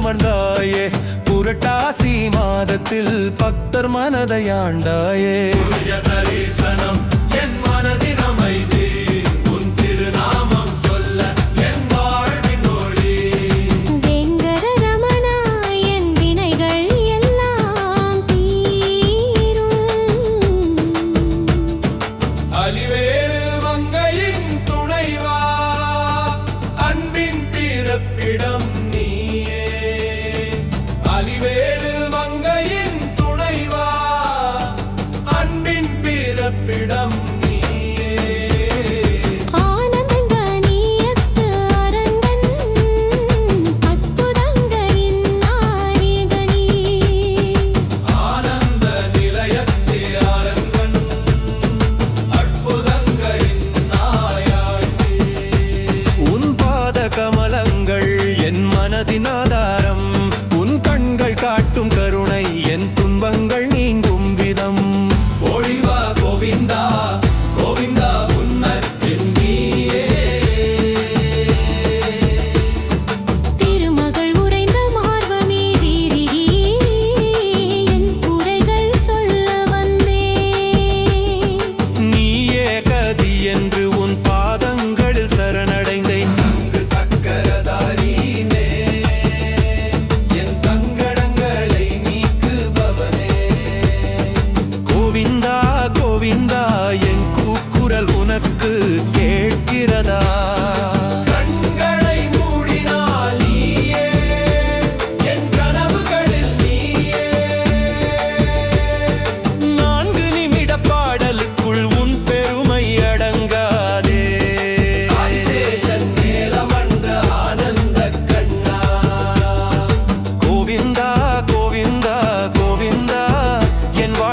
அமர்ந்தாயே. புரட்டாசி மாதத்தில் பக்தர் மனதை ஆண்டாயே. தரிசனம் Another.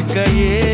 का